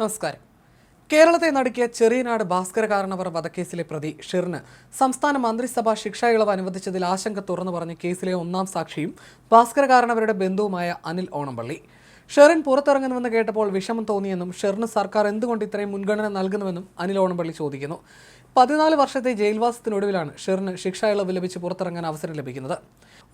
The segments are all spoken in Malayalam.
നമസ്കാരം. കേരളത്തെ നടുക്കിയ ചെറിയനാട് ഭാസ്കര കാരണവർ വധക്കേസിലെ പ്രതി ഷിറിന് സംസ്ഥാന മന്ത്രിസഭാ ശിക്ഷ ഇളവ് അനുവദിച്ചതിൽ ആശങ്ക തുറന്നു പറഞ്ഞ കേസിലെ ഒന്നാം സാക്ഷിയും ഭാസ്കര കാരണവരുടെ ബന്ധുവുമായ അനിൽ ഓണംപള്ളി ഷെറിൻ പുറത്തിറങ്ങുന്നുവെന്ന് കേട്ടപ്പോൾ വിഷമം തോന്നിയെന്നും ഷെറിന് സർക്കാർ എന്തുകൊണ്ട് ഇത്രയും മുൻഗണന നൽകുന്നുവെന്നും അനിൽ ഓണംപള്ളി ചോദിക്കുന്നു. പതിനാല് വർഷത്തെ ജയിൽവാസത്തിനൊടുവിലാണ് ഷെറിന് ശിക്ഷ ഇളവ് ലഭിച്ച് പുറത്തിറങ്ങാൻ അവസരം ലഭിക്കുന്നത്.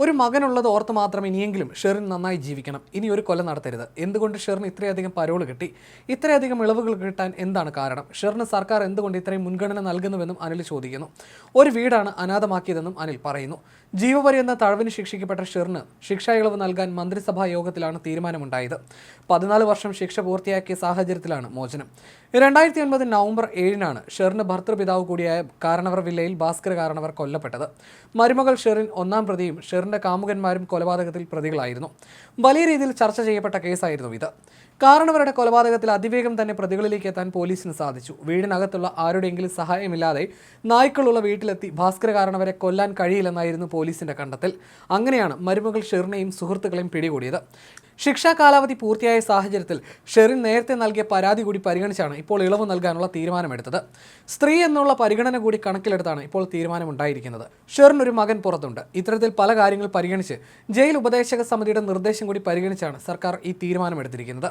ഒരു മകനുള്ളത് ഓർത്ത് മാത്രം ഇനിയെങ്കിലും ഷെറിൻ നന്നായി ജീവിക്കണം. ഇനി ഒരു കൊല നടത്തരുത്. എന്തുകൊണ്ട് ഷെറിന് ഇത്രയധികം പരോൾ കിട്ടി? ഇത്രയധികം ഇളവുകൾ കിട്ടാൻ എന്താണ് കാരണം? ഷെറിന് സർക്കാർ എന്തുകൊണ്ട് ഇത്രയും മുൻഗണന നൽകുന്നുവെന്നും അനിൽ ചോദിക്കുന്നു. ഒരു വീടാണ് അനാഥമാക്കിയതെന്നും അനിൽ പറയുന്നു. ജീവപരി എന്ന തഴവിന് ശിക്ഷിക്കപ്പെട്ട ഷെറിന് ശിക്ഷാ ഇളവ് നൽകാൻ മന്ത്രിസഭാ യോഗത്തിലാണ് തീരുമാനമുണ്ടായത്. പതിനാല് വർഷം ശിക്ഷ പൂർത്തിയാക്കിയ സാഹചര്യത്തിലാണ് മോചനം. രണ്ടായിരത്തി ഒൻപത് നവംബർ ഏഴിനാണ് ഷെറിന് ഭർത്തൃപിതാവ് കൂടിയായ കാരണവർ വില്ലയിൽ ഭാസ്കര കാരണവർ കൊല്ലപ്പെട്ടത്. മരുമകൾ ഷെറിൻ ഒന്നാം പ്രതിയും ഷെറിന്റെ കാമുകന്മാരും കൊലപാതകത്തിൽ പ്രതികളായിരുന്നു. വലിയ രീതിയിൽ ചർച്ച ചെയ്യപ്പെട്ട കേസായിരുന്നു ഇത്. കാരണവരുടെ കൊലപാതകത്തിൽ അതിവേഗം തന്നെ പ്രതികളിലേക്ക് എത്താൻ പോലീസിന് സാധിച്ചു. വീടിനകത്തുള്ള ആരുടെയെങ്കിലും സഹായമില്ലാതെ നായ്ക്കളുള്ള വീട്ടിലെത്തി ഭാസ്കര കാരണവരെ കൊല്ലാൻ കഴിയില്ലെന്നായിരുന്നു പോലീസിന്റെ കണ്ടെത്തൽ. അങ്ങനെയാണ് മരുമകൾ ഷെറിനെയും സുഹൃത്തുക്കളെയും പിടികൂടിയത്. ശിക്ഷാ കാലാവധി പൂർത്തിയായ സാഹചര്യത്തിൽ ഷെറിൻ നേരത്തെ നൽകിയ പരാതി കൂടി പരിഗണിച്ചാണ് ഇപ്പോൾ ഇളവ് നൽകാനുള്ള തീരുമാനമെടുത്തത്. സ്ത്രീ എന്നുള്ള പരിഗണന കൂടി കണക്കിലെടുത്താണ് ഇപ്പോൾ തീരുമാനമുണ്ടായിരിക്കുന്നത്. ഷെറിൻ ഒരു മകൻ പുറത്തുണ്ട്. ഇത്തരത്തിൽ പല കാര്യങ്ങൾ പരിഗണിച്ച് ജയിൽ ഉപദേശക സമിതിയുടെ നിർദ്ദേശം കൂടി പരിഗണിച്ചാണ് സർക്കാർ ഈ തീരുമാനമെടുത്തിരിക്കുന്നത്.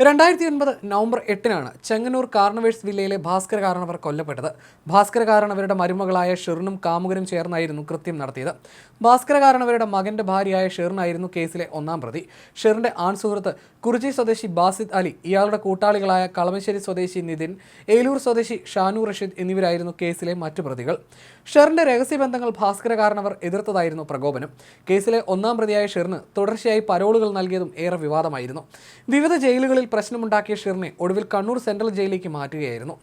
രണ്ടായിരത്തി ഒൻപത് നവംബർ എട്ടിനാണ് ചെങ്ങന്നൂർ കാർണവേഴ്സ് വില്ലയിലെ ഭാസ്കര കാരണവർ കൊല്ലപ്പെട്ടത്. ഭാസ്കര കാരണവരുടെ മരുമകളായ ഷെറിനും കാമുകനും ചേർന്നായിരുന്നു കൃത്യം നടത്തിയത്. ഭാസ്കര കാരണവരുടെ മകന്റെ ഭാര്യയായ ഷെറിനായിരുന്നു കേസിലെ ഒന്നാം പ്രതി. ഷെറിന്റെ ആൺ സുഹൃത്ത് കുറിച്ചി സ്വദേശി ബാസിദ് അലി ഇയാളുടെ കൂട്ടാളികളായ കളമശ്ശേരി സ്വദേശി നിതിൻ ഏലൂർ സ്വദേശി ഷാനു റഷീദ് എന്നിവരായിരുന്നു കേസിലെ മറ്റു പ്രതികൾ. ഷെറിന്റെ രഹസ്യബന്ധങ്ങൾ ഭാസ്കര കാരണവർ എതിർത്തതായിരുന്നു പ്രകോപനം. കേസിലെ ഒന്നാം പ്രതിയായ ഷെറിന് തുടർച്ചയായി പരോളുകൾ നൽകിയതും ഏറെ വിവാദമായിരുന്നു. വിവിധ ജയിലുകളിൽ പ്രശ്നമുണ്ടാക്കിയ ഷെറിനെ ഒടുവിൽ കണ്ണൂർ സെൻട്രൽ ജയിലിലേക്ക് മാറ്റുകയായിരുന്നു.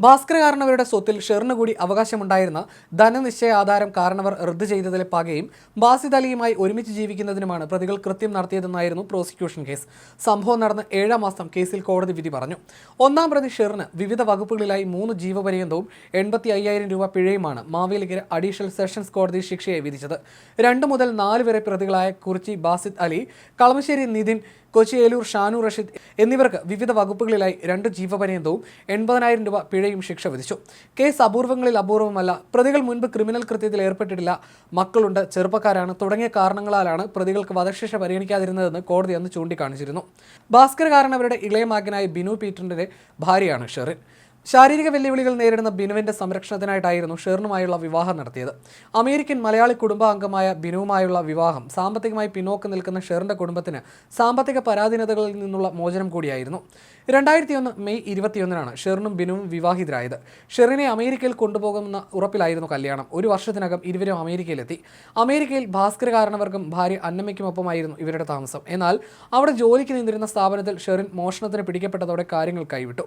ഭാസ്കര കാരണവരുടെ സ്വത്തിൽ ഷെറിന് കൂടി അവകാശമുണ്ടായിരുന്ന ധനനിശ്ചയ ആധാരം കാരണവർ റദ്ദു ചെയ്തതിലെ പകയും ബാസിദ് അലിയുമായി ഒരുമിച്ച് ജീവിക്കുന്നതിനുമാണ് പ്രതികൾ കൃത്യം നടത്തിയതെന്നായിരുന്നു പ്രോസിക്യൂഷൻ കേസ്. സംഭവം നടന്ന് ഏഴാം മാസം കേസിൽ കോടതി വിധി പറഞ്ഞു. ഒന്നാം പ്രതി ഷെറിന് വിവിധ വകുപ്പുകളിലായി മൂന്ന് ജീവപര്യന്തവും എൺപത്തി അയ്യായിരം രൂപ പിഴയുമാണ് മാവേലിക്കര അഡീഷണൽ സെഷൻസ് കോടതി ശിക്ഷയെ വിധിച്ചത്. രണ്ട് മുതൽ നാല് വരെ പ്രതികളായ കുറിച്ചി ബാസിദ് അലി കളമശ്ശേരി നിതിൻ കൊച്ചി ഏലൂർ ഷാനു റഷീദ് എന്നിവർക്ക് വിവിധ വകുപ്പുകളിലായി രണ്ട് ജീവപര്യന്തവും എൺപതിനായിരം രൂപ പിഴയും ശിക്ഷ വിധിച്ചു. കേസ് അപൂർവങ്ങളിൽ അപൂർവമല്ല. പ്രതികൾ മുൻപ് ക്രിമിനൽ കൃത്യത്തിൽ ഏർപ്പെട്ടിട്ടില്ല. മക്കളുണ്ട് ചെറുപ്പക്കാരാണ്. തുടങ്ങിയ കാരണങ്ങളാലാണ് പ്രതികൾക്ക് വധശിക്ഷ പരിഗണിക്കാതിരുന്നതെന്ന് കോടതി അന്ന് ചൂണ്ടിക്കാണിച്ചിരുന്നു. ഭാസ്കർ കാരണവരുടെ ഇളയ മകനായ ബിനു പീറ്ററിന്റെ ഭാര്യയാണ് ഷെറിൻ. ശാരീരിക വെല്ലുവിളികൾ നേരിടുന്ന ബിനുവിന്റെ സംരക്ഷണത്തിനായിട്ടായിരുന്നു ഷെറിനുമായുള്ള വിവാഹം നടത്തിയത്. അമേരിക്കൻ മലയാളി കുടുംബാംഗമായ ബിനുവുമായുള്ള വിവാഹം സാമ്പത്തികമായി പിന്നോക്കം നിൽക്കുന്ന ഷെറിന്റെ കുടുംബത്തിന് സാമ്പത്തിക പരാധീനതകളിൽ നിന്നുള്ള മോചനം കൂടിയായിരുന്നു. രണ്ടായിരത്തി ഒന്ന് മെയ് ഇരുപത്തിയൊന്നിനാണ് ഷെറിനും ബിനുവും വിവാഹിതരായത്. ഷെറിനെ അമേരിക്കയിൽ കൊണ്ടുപോകുമെന്ന ഉറപ്പിലായിരുന്നു കല്യാണം. ഒരു വർഷത്തിനകം ഇരുവരും അമേരിക്കയിലെത്തി. അമേരിക്കയിൽ ഭാസ്കര കാരണവർക്കും ഭാര്യ അന്നമ്മയ്ക്കുമൊപ്പമായിരുന്നു ഇവരുടെ താമസം. എന്നാൽ അവിടെ ജോലിക്ക് നിന്നിരുന്ന സ്ഥാപനത്തിൽ ഷെറിൻ മോഷണത്തിന് പിടിക്കപ്പെട്ടതോടെ കാര്യങ്ങൾ കൈവിട്ടു.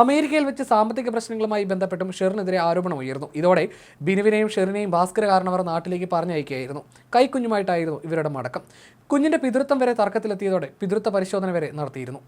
അമേരിക്കയിൽ വെച്ച് സാമ്പത്തിക പ്രശ്നങ്ങളുമായി ബന്ധപ്പെട്ടും ഷെറിനെതിരെ ആരോപണം ഉയർന്നു. ഇതോടെ ബിനുവിനെയും ഷെറിനെയും ഭാസ്കര കാരണവർ നാട്ടിലേക്ക് പറഞ്ഞയക്കുകയായിരുന്നു. കൈക്കുഞ്ഞുമായിട്ടായിരുന്നു ഇവരുടെ മടക്കം. കുഞ്ഞിന്റെ പിതൃത്വം വരെ തർക്കത്തിലെത്തിയതോടെ പിതൃത്വ പരിശോധന വരെ നടത്തിയിരുന്നു.